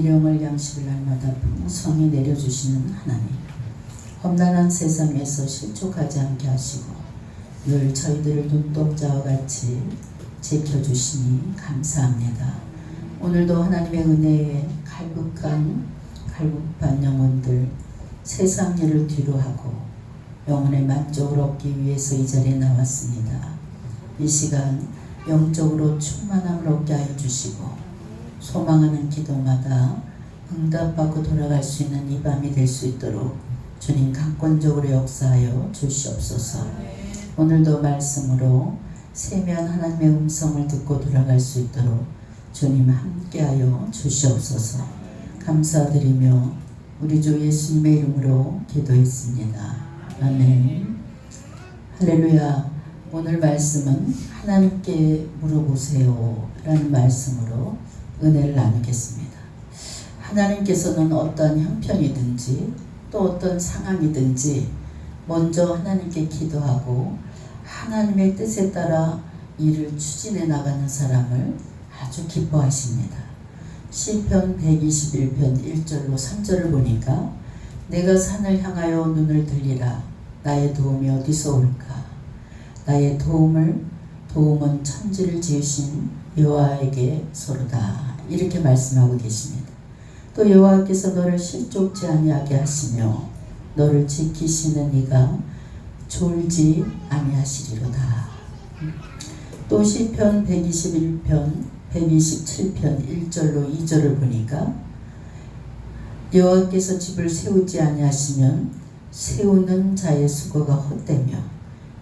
일용할 양식을 날마다 풍성히 내려주시는 하나님. 험난한 세상에서 실족하지 않게 하시고 늘 저희들을 눈동자와 같이 지켜주시니 감사합니다. 오늘도 하나님의 은혜에 갈급한 갈급한 영혼들 세상 일을 뒤로하고 영혼의 만족을 얻기 위해서 이 자리에 나왔습니다. 이 시간 영적으로 충만함을 얻게 하여 주시고 소망하는 기도마다 응답받고 돌아갈 수 있는 이 밤이 될 수 있도록 주님 강권적으로 역사하여 주시옵소서. 오늘도 말씀으로 세미한 하나님의 음성을 듣고 돌아갈 수 있도록 주님 함께하여 주시옵소서. 감사드리며 우리 주 예수님의 이름으로 기도했습니다. 아멘. 할렐루야. 오늘 말씀은 하나님께 물어보세요. 라는 말씀으로 은혜를 나누겠습니다. 하나님께서는 어떤 형편이든지 또 어떤 상황이든지 먼저 하나님께 기도하고 하나님의 뜻에 따라 일을 추진해 나가는 사람을 아주 기뻐하십니다. 시편 121편 1절로 3절을 보니까 내가 산을 향하여 눈을 들리라 나의 도움이 어디서 올까 나의 도움을 도움은 천지를 지으신 여호와에게 서로다 이렇게 말씀하고 계십니다. 또 여호와께서 너를 실족지 아니하게 하시며 너를 지키시는 이가 졸지 아니하시리로다. 또 시편 121편 127편 1절로 2절을 보니까 여호와께서 집을 세우지 아니하시면 세우는 자의 수고가 헛되며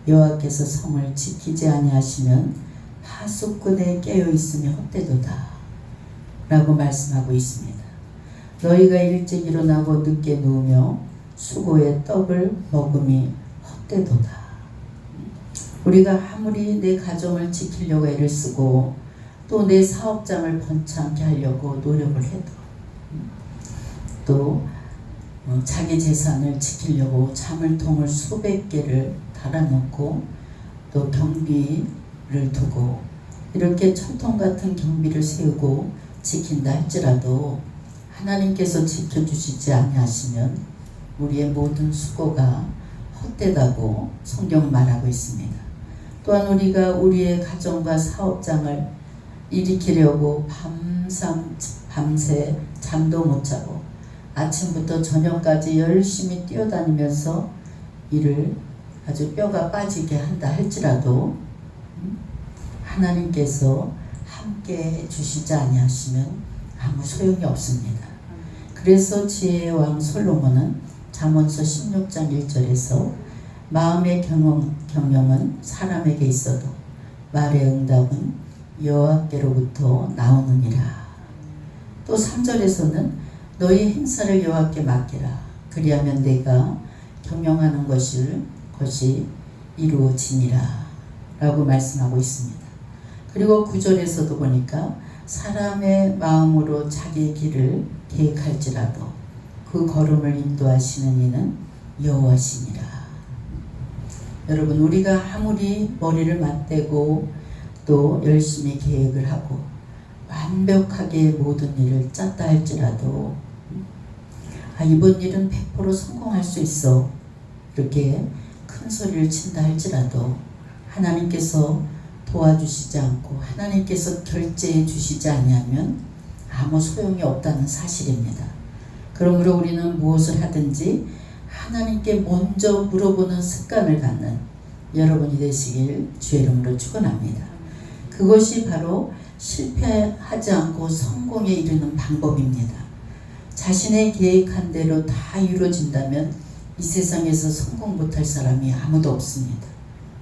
여호와께서 성을 지키지 아니하시면 하수꾼에 깨어 있으며 헛되도다 라고 말씀하고 있습니다. 너희가 일찍 일어나고 늦게 누우며 수고의 떡을 먹음이 헛되도다. 우리가 아무리 내 가정을 지키려고 애를 쓰고 또 내 사업장을 번창케 하려고 노력을 해도 또 어, 자기 재산을 지키려고 자물통을 수백 개를 달아놓고 또 경비를 두고 이렇게 철통 같은 경비를 세우고 지킨다 할지라도 하나님께서 지켜주시지 아니하시면 우리의 모든 수고가 헛되다고 성경 말하고 있습니다. 또한 우리가 우리의 가정과 사업장을 일으키려고 밤삼, 밤새 잠도 못 자고 아침부터 저녁까지 열심히 뛰어다니면서 일을 아주 뼈가 빠지게 한다 할지라도 하나님께서 함께 주시지 아니하시면 아무 소용이 없습니다. 그래서 지혜의 왕 솔로몬은 잠언서 16장 1절에서 마음의 경영, 경영은 사람에게 있어도 말의 응답은 여호와께로부터 나오느니라. 또 3절에서는 너희 행사를 여호와께 맡기라. 그리하면 내가 경영하는 것을 것이 이루어지니라. 라고 말씀하고 있습니다. 그리고 9절에서도 보니까 사람의 마음으로 자기 길을 계획할지라도 그 걸음을 인도하시는 이는 여호와시니라. 여러분 우리가 아무리 머리를 맞대고 또 열심히 계획을 하고 완벽하게 모든 일을 짰다 할지라도 아, 이번 일은 100% 성공할 수 있어 이렇게 큰 소리를 친다 할지라도 하나님께서 도와주시지 않고 하나님께서 결제해 주시지 아니하면 아무 소용이 없다는 사실입니다. 그러므로 우리는 무엇을 하든지 하나님께 먼저 물어보는 습관을 갖는 여러분이 되시길 주의 이름으로 축원합니다. 그것이 바로 실패하지 않고 성공에 이르는 방법입니다. 자신의 계획한 대로 다 이루어진다면 이 세상에서 성공 못할 사람이 아무도 없습니다.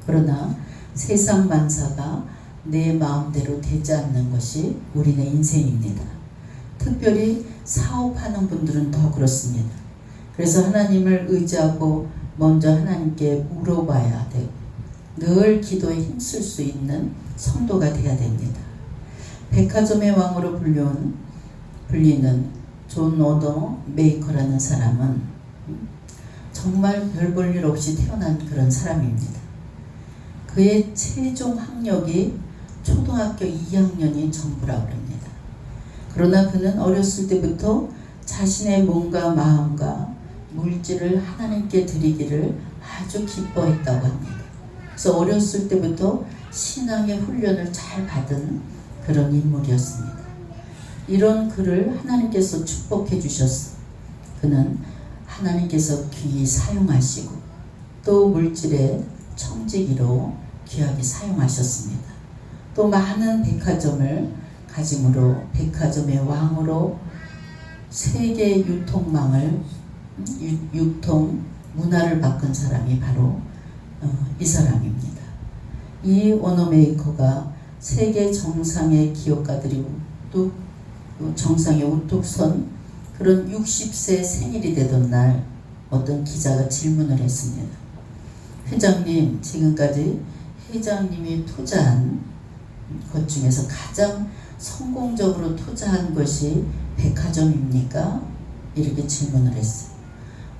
그러나 세상 만사가 내 마음대로 되지 않는 것이 우리의 인생입니다. 특별히 사업하는 분들은 더 그렇습니다. 그래서 하나님을 의지하고 먼저 하나님께 물어봐야 되고 늘 기도에 힘쓸 수 있는 성도가 되어야 됩니다. 백화점의 왕으로 불리운, 불리는 존 오더 메이커라는 사람은 정말 별 볼 일 없이 태어난 그런 사람입니다. 그의 최종 학력이 초등학교 2학년이 전부라 그럽니다. 그러나 그는 어렸을 때부터 자신의 몸과 마음과 물질을 하나님께 드리기를 아주 기뻐했다고 합니다. 그래서 어렸을 때부터 신앙의 훈련을 잘 받은 그런 인물이었습니다. 이런 그를 하나님께서 축복해 주셨어. 그는 하나님께서 귀히 사용하시고 또 물질의 청지기로 귀하게 사용하셨습니다. 또 많은 백화점을 가짐으로 백화점의 왕으로 세계 유통망을 유, 유통 문화를 바꾼 사람이 바로 어, 이 사람입니다. 이 원어메이커가 세계 정상의 기업가들이 또 정상에 우뚝 선 그런 60세 생일이 되던 날 어떤 기자가 질문을 했습니다. 회장님, 지금까지 회장님이 투자한 것 중에서 가장 성공적으로 투자한 것이 백화점입니까? 이렇게 질문을 했어요.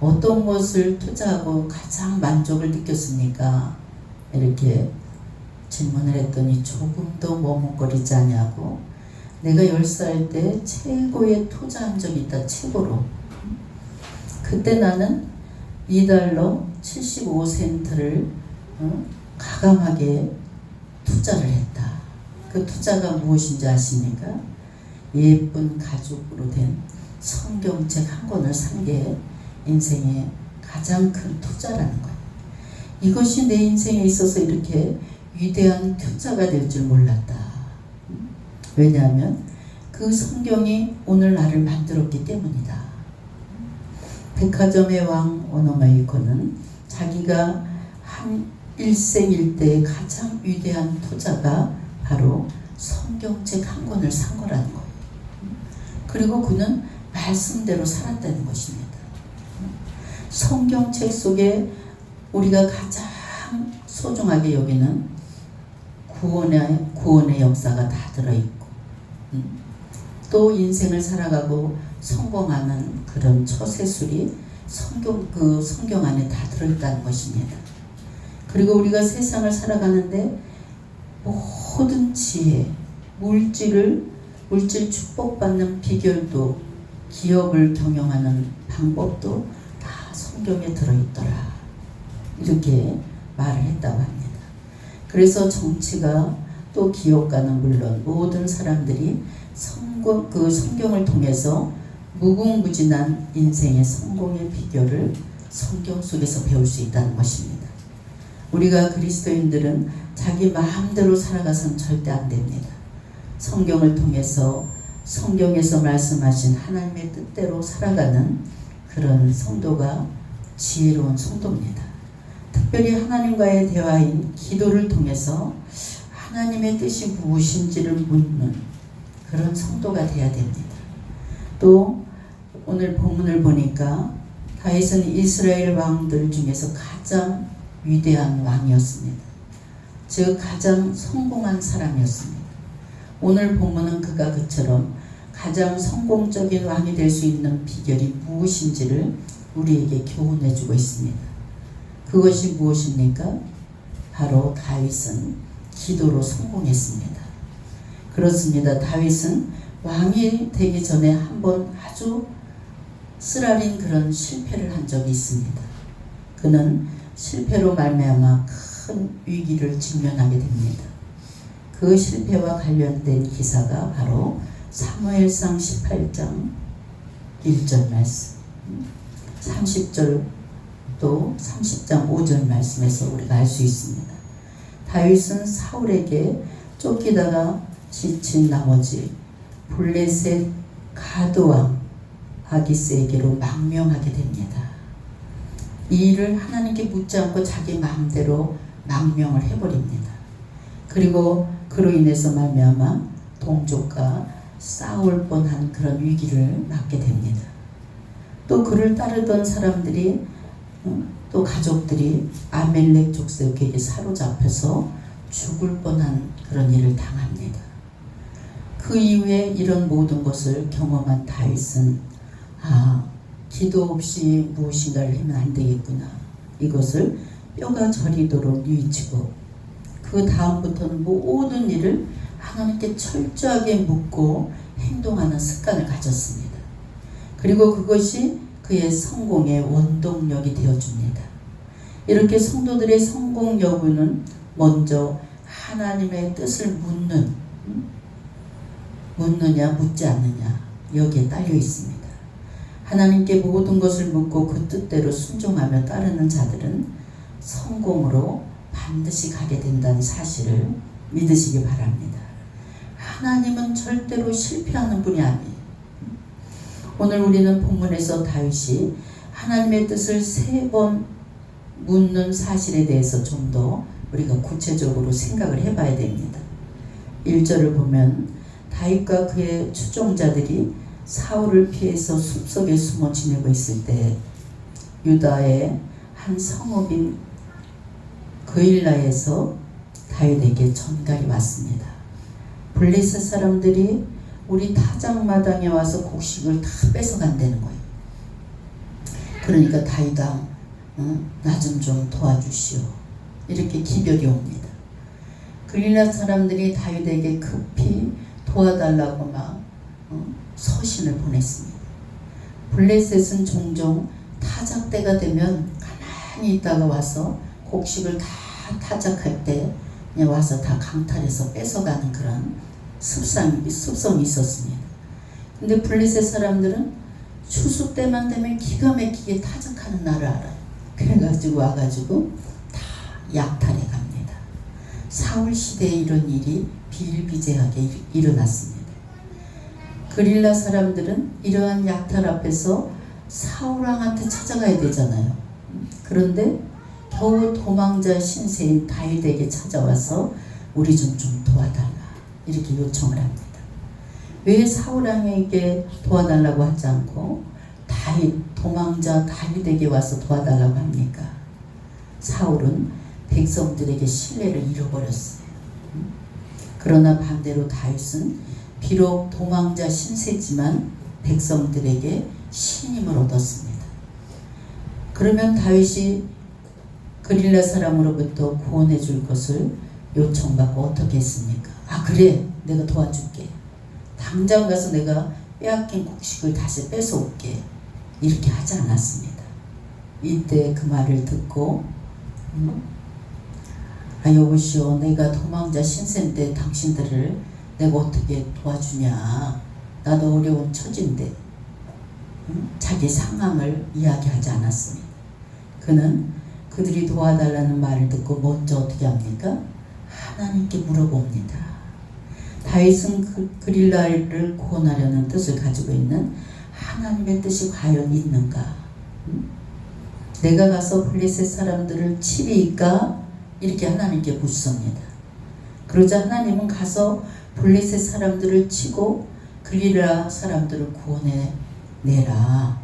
어떤 것을 투자하고 가장 만족을 느꼈습니까? 이렇게 질문을 했더니 조금도 머뭇거리지 않냐고 내가 10살 때 최고의 투자한 적이 있다 최고로 그때 나는 2달러 75센트를 어, 가감하게 투자를 했다. 그 투자가 무엇인지 아십니까? 예쁜 가죽으로 된 성경책 한 권을 산 게 인생의 가장 큰 투자라는 거예요. 이것이 내 인생에 있어서 이렇게 위대한 투자가 될 줄 몰랐다. 왜냐하면 그 성경이 오늘 나를 만들었기 때문이다. 백화점의 왕 오너메이커는 자기가 한 일생일대의 가장 위대한 투자가 바로 성경책 한 권을 산 거라는 거예요. 그리고 그는 말씀대로 살았다는 것입니다. 성경책 속에 우리가 가장 소중하게 여기는 구원의 구원의 역사가 다 들어있고 음, 또 인생을 살아가고 성공하는 그런 처세술이 성경 그 성경 안에 다 들어있다는 것입니다. 그리고 우리가 세상을 살아가는데 모든 지혜, 물질을 물질 축복받는 비결도 기업을 경영하는 방법도 다 성경에 들어있더라. 이렇게 말을 했다고 합니다. 그래서 정치가 또 기업가는 물론 모든 사람들이 성공, 그 성경을 통해서 무궁무진한 인생의 성공의 비결을 성경 속에서 배울 수 있다는 것입니다. 우리가 그리스도인들은 자기 마음대로 살아가선 절대 안 됩니다. 성경을 통해서 성경에서 말씀하신 하나님의 뜻대로 살아가는 그런 성도가 지혜로운 성도입니다. 특별히 하나님과의 대화인 기도를 통해서 하나님의 뜻이 무엇인지를 묻는 그런 성도가 되어야 됩니다. 또 오늘 본문을 보니까 다윗은 이스라엘 왕들 중에서 가장 위대한 왕이었습니다. 즉 가장 성공한 사람이었습니다. 오늘 본문은 그가 그처럼 가장 성공적인 왕이 될 수 있는 비결이 무엇인지를 우리에게 교훈해 주고 있습니다. 그것이 무엇입니까? 바로 다윗은 기도로 성공했습니다. 그렇습니다. 다윗은 왕이 되기 전에 한 번 아주 쓰라린 그런 실패를 한 적이 있습니다. 그는 실패로 말미암아 큰 위기를 직면하게 됩니다. 그 실패와 관련된 기사가 바로 사무엘상 18장 1절 말씀 30절 또 30장 5절 말씀에서 우리가 알 수 있습니다. 다윗은 사울에게 쫓기다가 지친 나머지 블레셋 가드왕 아기스에게로 망명하게 됩니다. 이 일을 하나님께 묻지 않고 자기 마음대로 망명을 해버립니다. 그리고 그로 인해서 말미암아 동족과 싸울 뻔한 그런 위기를 맞게 됩니다. 또 그를 따르던 사람들이 또 가족들이 아멜렉 족속에게 사로잡혀서 죽을 뻔한 그런 일을 당합니다. 그 이후에 이런 모든 것을 경험한 다윗은 아 기도 없이 무엇인가를 하면 안 되겠구나 이것을 뼈가 저리도록 뉘치고 그 다음부터는 모든 일을 하나님께 철저하게 묻고 행동하는 습관을 가졌습니다. 그리고 그것이 그의 성공의 원동력이 되어줍니다. 이렇게 성도들의 성공 여부는 먼저 하나님의 뜻을 묻는, 음? 묻느냐, 묻지 않느냐, 여기에 딸려 있습니다. 하나님께 모든 것을 묻고 그 뜻대로 순종하며 따르는 자들은 성공으로 반드시 가게 된다는 사실을 믿으시기 바랍니다. 하나님은 절대로 실패하는 분이 아니에요. 오늘 우리는 본문에서 다윗이 하나님의 뜻을 세 번 묻는 사실에 대해서 좀 더 우리가 구체적으로 생각을 해봐야 됩니다. 1절을 보면 다윗과 그의 추종자들이 사울을 피해서 숲속에 숨어 지내고 있을 때 유다의 한 성읍인 그일라에서 다윗에게 전갈이 왔습니다. 블레셋 사람들이 우리 타작마당에 와서 곡식을 다 뺏어간다는 거예요. 그러니까 다윗아 어? 나좀 좀 도와주시오. 이렇게 기별이 옵니다. 그릴라 사람들이 다윗에게 급히 도와달라고 막 어? 서신을 보냈습니다. 블레셋은 종종 타작 때가 되면 가만히 있다가 와서 곡식을 다 타작할 때 와서 다 강탈해서 뺏어가는 그런 습성이, 습성이 있었습니다. 근데 블레셋 사람들은 추수 때만 되면 기가 막히게 타작하는 날을 알아요. 그래가지고 와가지고 다 약탈해 갑니다. 사울 시대에 이런 일이 비일비재하게 일어났습니다. 그릴라 사람들은 이러한 약탈 앞에서 사울왕한테 찾아가야 되잖아요. 그런데 겨우 도망자 신세인 다윗에게 찾아와서 우리 좀 좀 도와달라 이렇게 요청을 합니다. 왜 사울왕에게 도와달라고 하지 않고 다윗 도망자 다윗에게 와서 도와달라고 합니까? 사울은 백성들에게 신뢰를 잃어버렸어요. 그러나 반대로 다윗은 비록 도망자 신세지만 백성들에게 신임을 얻었습니다. 그러면 다윗이 그릴라 사람으로부터 구원해 줄 것을 요청받고 어떻게 했습니까? 아 그래 내가 도와줄게. 당장 가서 내가 빼앗긴 곡식을 다시 뺏어올게. 이렇게 하지 않았습니다. 이때 그 말을 듣고 음? 아 여보시오 내가 도망자 신세인데 당신들을 내가 어떻게 도와주냐. 나도 어려운 처지인데. 자기 상황을 이야기하지 않았습니다. 그는 그들이 도와달라는 말을 듣고 먼저 어떻게 합니까? 하나님께 물어봅니다. 다윗은 그, 그릴라를 구원하려는 뜻을 가지고 있는 하나님의 뜻이 과연 있는가? 내가 가서 블레셋 사람들을 치리까? 이렇게 하나님께 묻습니다. 그러자 하나님은 가서 블레셋 사람들을 치고 글리라 사람들을 구원해 내라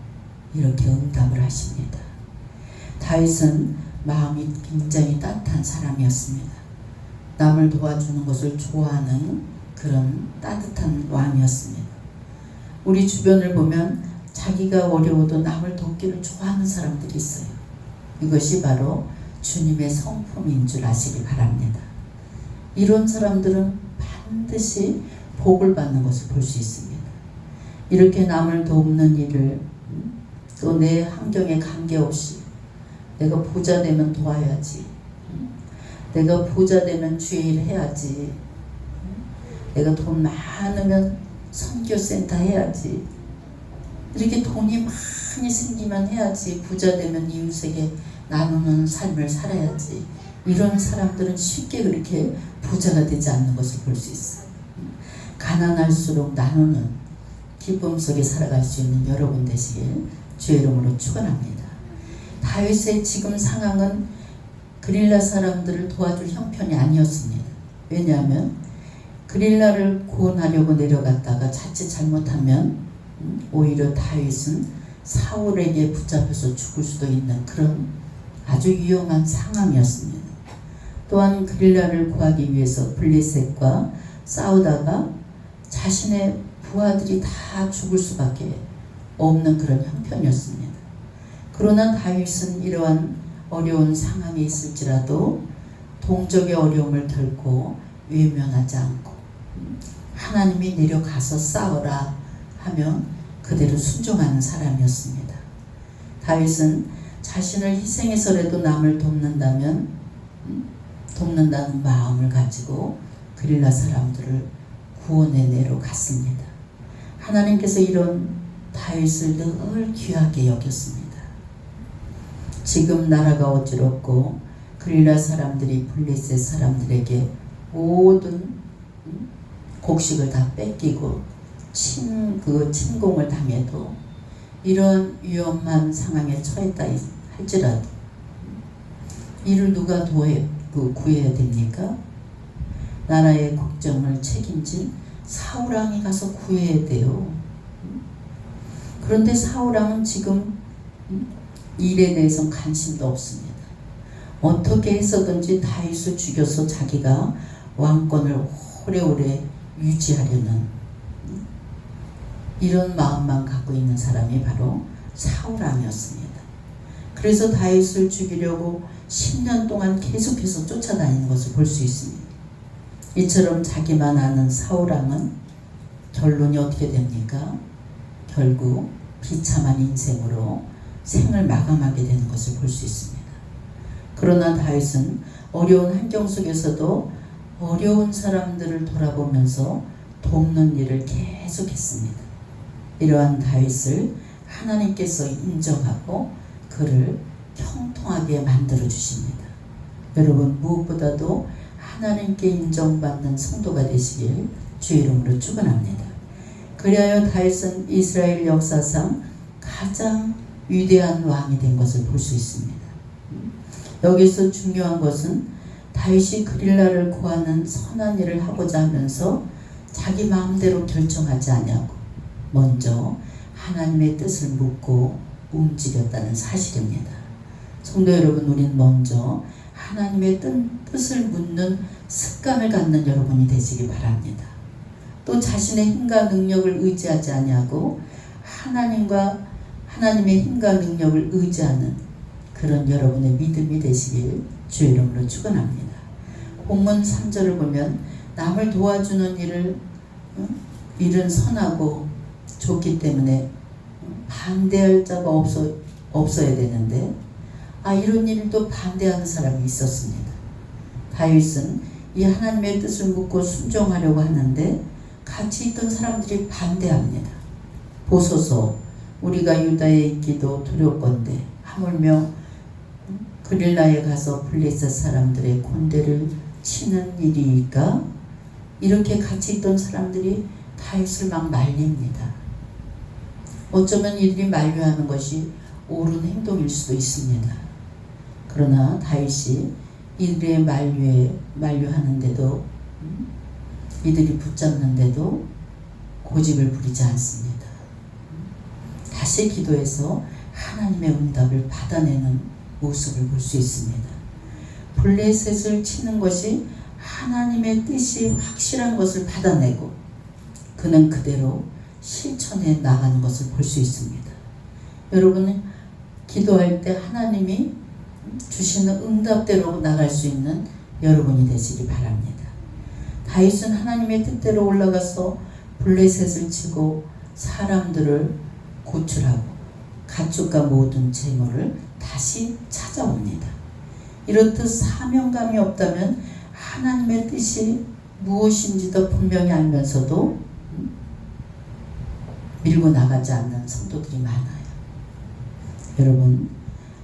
이렇게 응답을 하십니다. 다윗은 마음이 굉장히 따뜻한 사람이었습니다. 남을 도와주는 것을 좋아하는 그런 따뜻한 왕이었습니다. 우리 주변을 보면 자기가 어려워도 남을 돕기를 좋아하는 사람들이 있어요. 이것이 바로 주님의 성품인 줄 아시기 바랍니다. 이런 사람들은 반드시 복을 받는 것을 볼 수 있습니다. 이렇게 남을 돕는 일을 또 내 환경에 관계없이 내가 부자 되면 도와야지. 내가 부자 되면 주일 해야지. 내가 돈 많으면 선교센터 해야지. 이렇게 돈이 많이 생기면 해야지. 부자 되면 이웃에게 나누는 삶을 살아야지. 이런 사람들은 쉽게 그렇게 부자가 되지 않는 것을 볼 수 있어요. 가난할수록 나누는 기쁨 속에 살아갈 수 있는 여러분 되시길 주의 이름으로 축원합니다. 다윗의 지금 상황은 그릴라 사람들을 도와줄 형편이 아니었습니다. 왜냐하면 그릴라를 구원하려고 내려갔다가 자칫 잘못하면 음, 오히려 다윗은 사울에게 붙잡혀서 죽을 수도 있는 그런 아주 위험한 상황이었습니다. 또한 그릴라를 구하기 위해서 블레셋과 싸우다가 자신의 부하들이 다 죽을 수밖에 없는 그런 형편이었습니다. 그러나 다윗은 이러한 어려운 상황에 있을지라도 동족의 어려움을 결코 외면하지 않고 음, 하나님이 내려가서 싸워라 하면 그대로 순종하는 사람이었습니다. 다윗은 자신을 희생해서라도 남을 돕는다면 음, 돕는다는 마음을 가지고 그릴라 사람들을 구원해 내러 갔습니다. 하나님께서 이런 다윗을 늘 귀하게 여겼습니다. 지금 나라가 어지럽고 그릴라 사람들이 블레셋 사람들에게 모든 음, 곡식을 다 뺏기고 친, 그 침공을 당해도 이런 위험한 상황에 처했다 할지라도 이를 누가 도해, 그 구해야 됩니까? 나라의 국정을 책임질 사울왕이 가서 구해야 돼요. 그런데 사울왕은 지금 일에 대해서 관심도 없습니다. 어떻게 해서든지 다윗을 죽여서 자기가 왕권을 오래오래 유지하려는 이런 마음만 갖고 있는 사람이 바로 사울왕이었습니다. 그래서 다윗을 죽이려고 10년 동안 계속해서 쫓아다니는 것을 볼 수 있습니다. 이처럼 자기만 아는 사울왕은 결론이 어떻게 됩니까? 결국 비참한 인생으로 생을 마감하게 되는 것을 볼 수 있습니다. 그러나 다윗은 어려운 환경 속에서도 어려운 사람들을 돌아보면서 돕는 일을 계속했습니다. 이러한 다윗을 하나님께서 인정하고 그를 형통하게 만들어 주십니다. 여러분 무엇보다도 하나님께 인정받는 성도가 되시길 주 이름으로 축원합니다. 그리하여 다윗은 이스라엘 역사상 가장 위대한 왕이 된 것을 볼 수 있습니다. 여기서 중요한 것은 다윗이 그릴라를 구하는 선한 일을 하고자 하면서 자기 마음대로 결정하지 아니하고 먼저 하나님의 뜻을 묻고 움직였다는 사실입니다. 성도 여러분, 우린 먼저 하나님의 뜻을 묻는 습관을 갖는 여러분이 되시기 바랍니다. 또 자신의 힘과 능력을 의지하지 아니하고 하나님과 하나님의 힘과 능력을 의지하는 그런 여러분의 믿음이 되시길 주 이름으로 축원합니다. 본문 3절을 보면 남을 도와주는 일을 일은 선하고 좋기 때문에 반대할 자가 없어 없어야 되는데 아 이런 일도 반대하는 사람이 있었습니다. 다윗은 이 하나님의 뜻을 묻고 순종하려고 하는데 같이 있던 사람들이 반대합니다. 보소서 우리가 유다에 있기도 두렵건대 하물며 그릴라에 가서 블레셋 사람들의 곤대를 치는 일이니까 이렇게 같이 있던 사람들이 다윗을 막 말립니다. 어쩌면 이들이 만류하는 것이 옳은 행동일 수도 있습니다. 그러나 다윗이 이들의 만류에 만류하는데도 음, 이들이 붙잡는데도 고집을 부리지 않습니다. 다시 기도해서 하나님의 응답을 받아내는 모습을 볼 수 있습니다. 블레셋을 치는 것이 하나님의 뜻이 확실한 것을 받아내고 그는 그대로 실천해 나가는 것을 볼 수 있습니다. 여러분은 기도할 때 하나님이 주시는 응답대로 나갈 수 있는 여러분이 되시기 바랍니다. 다윗은 하나님의 뜻대로 올라가서 블레셋을 치고 사람들을 고출하고 가축과 모든 재물을 다시 찾아옵니다. 이렇듯 사명감이 없다면 하나님의 뜻이 무엇인지도 분명히 알면서도 밀고 나가지 않는 성도들이 많아요. 여러분,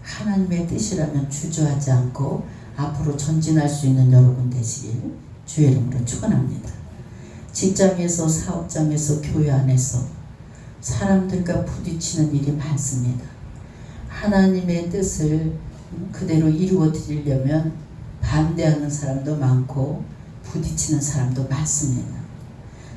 하나님의 뜻이라면 주저하지 않고 앞으로 전진할 수 있는 여러분 되시길 주의 이름으로 축원합니다. 직장에서 사업장에서 교회 안에서 사람들과 부딪히는 일이 많습니다. 하나님의 뜻을 그대로 이루어 드리려면 반대하는 사람도 많고 부딪히는 사람도 많습니다.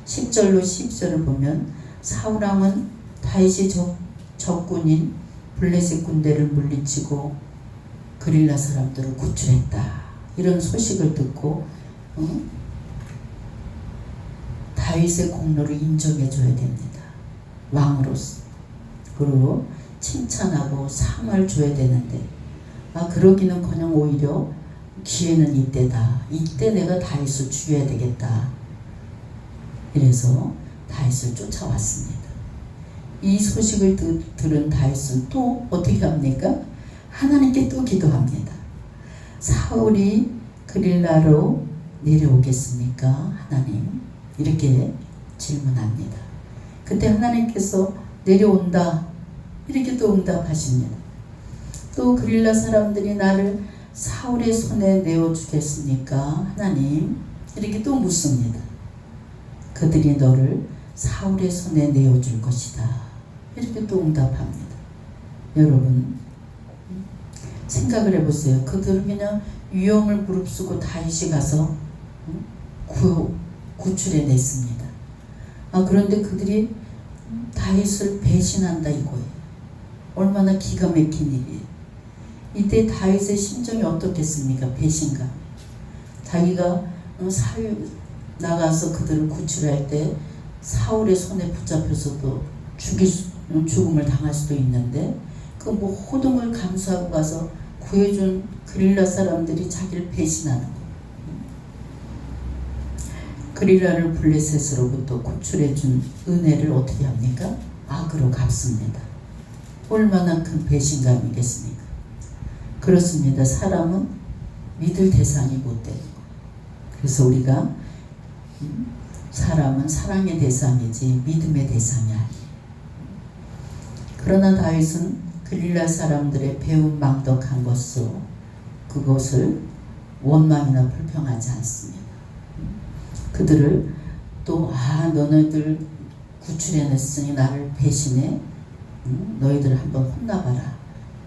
10절로 10절을 보면 사울왕은 다윗이 적, 적군인 블레셋 군대를 물리치고 그릴라 사람들을 구출했다. 이런 소식을 듣고 어? 다윗의 공로를 인정해 줘야 됩니다. 왕으로서. 그리고 칭찬하고 상을 줘야 되는데 아 그러기는커녕 오히려 기회는 이때다. 이때 내가 다윗을 죽여야 되겠다. 이래서 다윗을 쫓아왔습니다. 이 소식을 드, 들은 다윗은 또 어떻게 합니까? 하나님께 또 기도합니다. 사울이 그릴라로 내려오겠습니까? 하나님 이렇게 질문합니다. 그때 하나님께서 내려온다 이렇게 또 응답하십니다. 또 그릴라 사람들이 나를 사울의 손에 내어 주겠습니까? 하나님 이렇게 또 묻습니다. 그들이 너를 사울의 손에 내어 줄 것이다. 이렇게 또 응답합니다. 여러분 생각을 해보세요. 그들은 그냥 위험을 무릅쓰고 다윗이 가서 구, 구출해 냈습니다. 아 그런데 그들이 다윗을 배신한다 이거예요. 얼마나 기가 막힌 일이에요. 이때 다윗의 심정이 어떻겠습니까? 배신감. 자기가 사울 나가서 그들을 구출할 때 사울의 손에 붙잡혀서도 죽일 수, 죽음을 당할 수도 있는데 그 모든 걸 감수하고 가서 구해준 그릴라 사람들이 자기를 배신하는 거. 그릴라를 블레셋으로부터 구출해준 은혜를 어떻게 합니까? 악으로 갚습니다. 얼마나 큰 배신감이겠습니까? 그렇습니다. 사람은 믿을 대상이 못 되는 거예요. 그래서 우리가 사람은 사랑의 대상이지 믿음의 대상이 아니에요. 그러나 다윗은 그릴라 사람들의 배운 망덕한 것으로 그것을 원망이나 불평하지 않습니다. 그들을 또 아 너네들 구출해냈으니 나를 배신해 너희들 한번 혼나봐라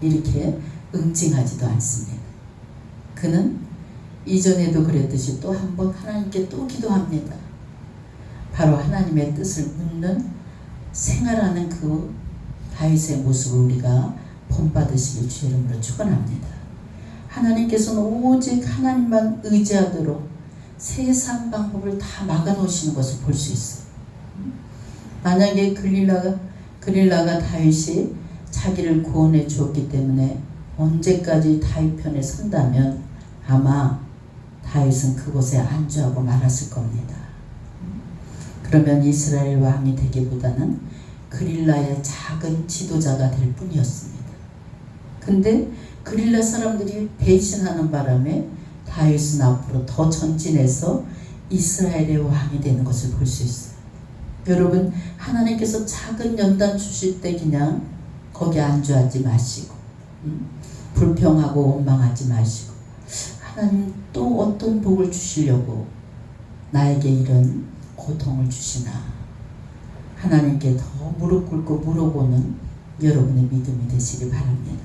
이렇게 응징하지도 않습니다. 그는 이전에도 그랬듯이 또 한 번 하나님께 또 기도합니다. 바로 하나님의 뜻을 묻는 생활하는 그 다윗의 모습을 우리가 본받으시길 주 이름으로 축원합니다. 하나님께서는 오직 하나님만 의지하도록 세상 방법을 다 막아놓으시는 것을 볼 수 있어요. 만약에 글릴라가 그릴라가 다윗이 자기를 구원해 주었기 때문에 언제까지 다윗 편에 선다면 아마 다윗은 그곳에 안주하고 말았을 겁니다. 그러면 이스라엘 왕이 되기보다는 그릴라의 작은 지도자가 될 뿐이었습니다. 근데 그릴라 사람들이 배신하는 바람에 다윗은 앞으로 더 전진해서 이스라엘의 왕이 되는 것을 볼 수 있어요. 여러분 하나님께서 작은 연단 주실 때 그냥 거기 안주하지 마시고 음? 불평하고 원망하지 마시고 하나님 또 어떤 복을 주시려고 나에게 이런 고통을 주시나 하나님께 더 무릎 꿇고 물어보는 여러분의 믿음이 되시기 바랍니다.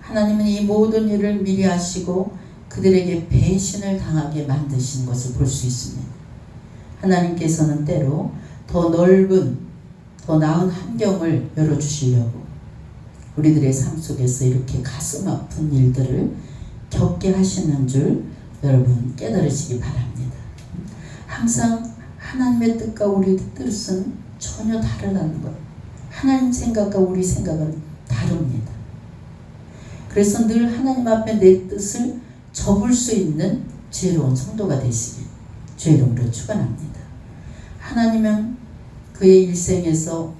하나님은 이 모든 일을 미리 아시고 그들에게 배신을 당하게 만드신 것을 볼 수 있습니다. 하나님께서는 때로 더 넓은 더 나은 환경을 열어주시려고 우리들의 삶 속에서 이렇게 가슴 아픈 일들을 겪게 하시는 줄 여러분 깨달으시기 바랍니다. 항상 하나님의 뜻과 우리 뜻은 전혀 다르다는 것. 하나님 생각과 우리 생각은 다릅니다. 그래서 늘 하나님 앞에 내 뜻을 접을 수 있는 지혜로운 성도가 되시길 이름으로 축원합니다. 하나님은 그의 일생에서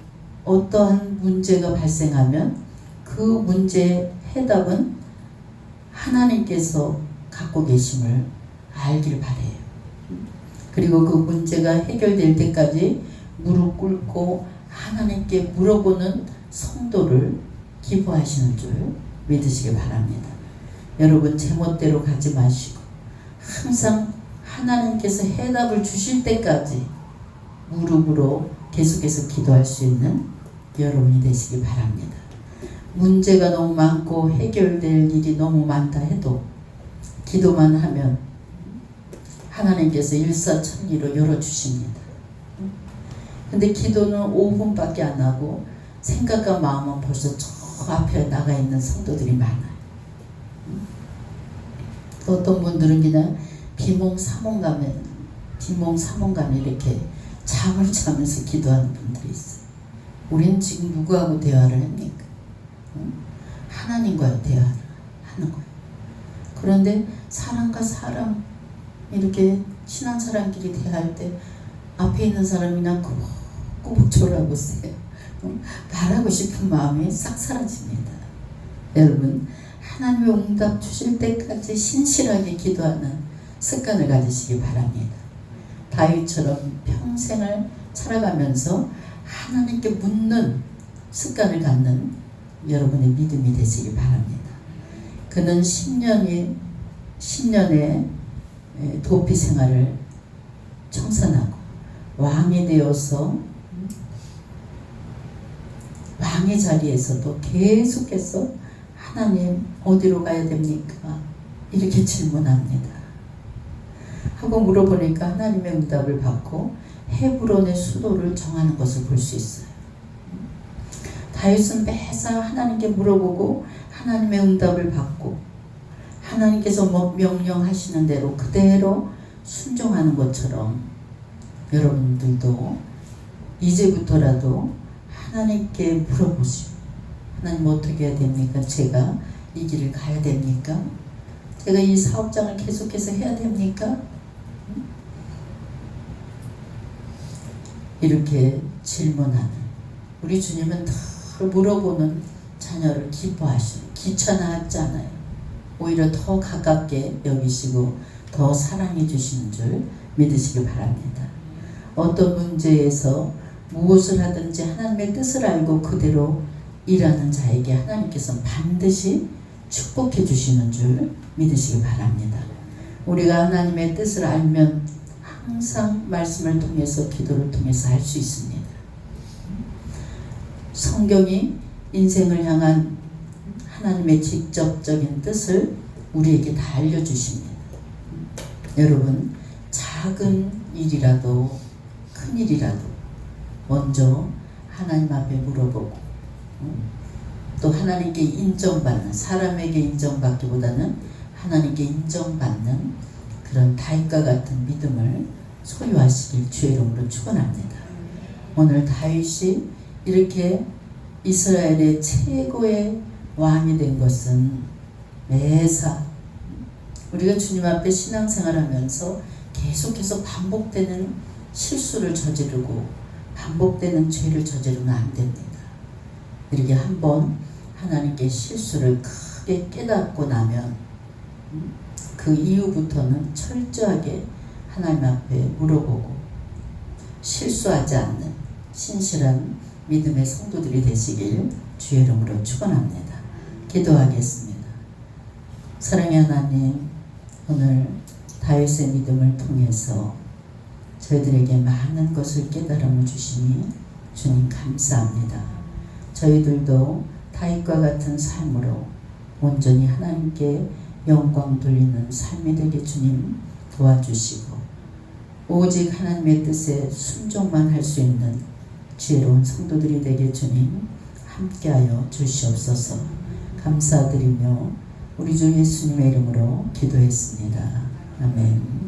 어떠한 문제가 발생하면 그 문제의 해답은 하나님께서 갖고 계심을 알길 바래요. 그리고 그 문제가 해결될 때까지 무릎 꿇고 하나님께 물어보는 성도를 기부하시는 줄 믿으시기 바랍니다. 여러분 제멋대로 가지 마시고 항상 하나님께서 해답을 주실 때까지 무릎으로 계속해서 기도할 수 있는 여러분이 되시기 바랍니다. 문제가 너무 많고 해결될 일이 너무 많다 해도 기도만 하면 하나님께서 일사천리로 열어주십니다. 근데 기도는 5분밖에 안 하고 생각과 마음은 벌써 저 앞에 나가 있는 성도들이 많아요. 또 어떤 분들은 그냥 비몽 사몽감에 비몽 사몽감에 이렇게 잠을 자면서 기도하는 분들이 있어요. 우리는 지금 누구하고 대화를 합니까? 하나님과의 대화를 하는 거예요. 그런데 사람과 사람 이렇게 친한 사람끼리 대할 때 앞에 있는 사람이나 꾸 벅꾸벅 졸아보세요. 어? 말하고 싶은 마음이 싹 사라집니다. 여러분 하나님의 응답 주실 때까지 신실하게 기도하는 습관을 가지시기 바랍니다. 다윗처럼 평생을 살아가면서 하나님께 묻는 습관을 갖는 여러분의 믿음이 되시기 바랍니다. 그는 10년이 10년의 도피 생활을 청산하고 왕이 되어서 왕의 자리에서도 계속해서 하나님 어디로 가야 됩니까? 이렇게 질문합니다. 하고 물어보니까 하나님의 응답을 받고 헤브론의 수도를 정하는 것을 볼 수 있어요. 다윗은 매사 하나님께 물어보고 하나님의 응답을 받고 하나님께서 뭐 명령하시는 대로 그대로 순종하는 것처럼 여러분들도 이제부터라도 하나님께 물어보시오. 하나님 어떻게 해야 됩니까? 제가 이 길을 가야 됩니까? 제가 이 사업장을 계속해서 해야 됩니까? 이렇게 질문하는 우리 주님은 늘 물어보는 자녀를 기뻐하시고 귀찮아하지 않아요. 오히려 더 가깝게 여기시고 더 사랑해 주시는 줄 믿으시기 바랍니다. 어떤 문제에서 무엇을 하든지 하나님의 뜻을 알고 그대로 일하는 자에게 하나님께서 반드시 축복해 주시는 줄 믿으시기 바랍니다. 우리가 하나님의 뜻을 알면 항상 말씀을 통해서 기도를 통해서 할 수 있습니다. 성경이 인생을 향한 하나님의 직접적인 뜻을 우리에게 다 알려주십니다. 여러분, 작은 일이라도 큰 일이라도 먼저 하나님 앞에 물어보고 또 하나님께 인정받는 사람에게 인정받기보다는 하나님께 인정받는 그런 다윗과 같은 믿음을 소유하시길 주의 이름으로 축원합니다. 오늘 다윗이 이렇게 이스라엘의 최고의 왕이 된 것은 매사 우리가 주님 앞에 신앙생활하면서 계속해서 반복되는 실수를 저지르고 반복되는 죄를 저지르면 안 됩니다. 이렇게 한번 하나님께 실수를 크게 깨닫고 나면 그 이후부터는 철저하게 하나님 앞에 물어보고 실수하지 않는 신실한 믿음의 성도들이 되시길 주의 이름으로 축원합니다. 기도하겠습니다. 사랑의 하나님, 오늘 다윗의 믿음을 통해서 저희들에게 많은 것을 깨달음을 주시니 주님 감사합니다. 저희들도 다윗과 같은 삶으로 온전히 하나님께 영광 돌리는 삶이 되게 주님 도와주시고 오직 하나님의 뜻에 순종만 할 수 있는 지혜로운 성도들이 되게 주님 함께하여 주시옵소서 감사드리며 우리 주 예수님의 이름으로 기도했습니다. 아멘.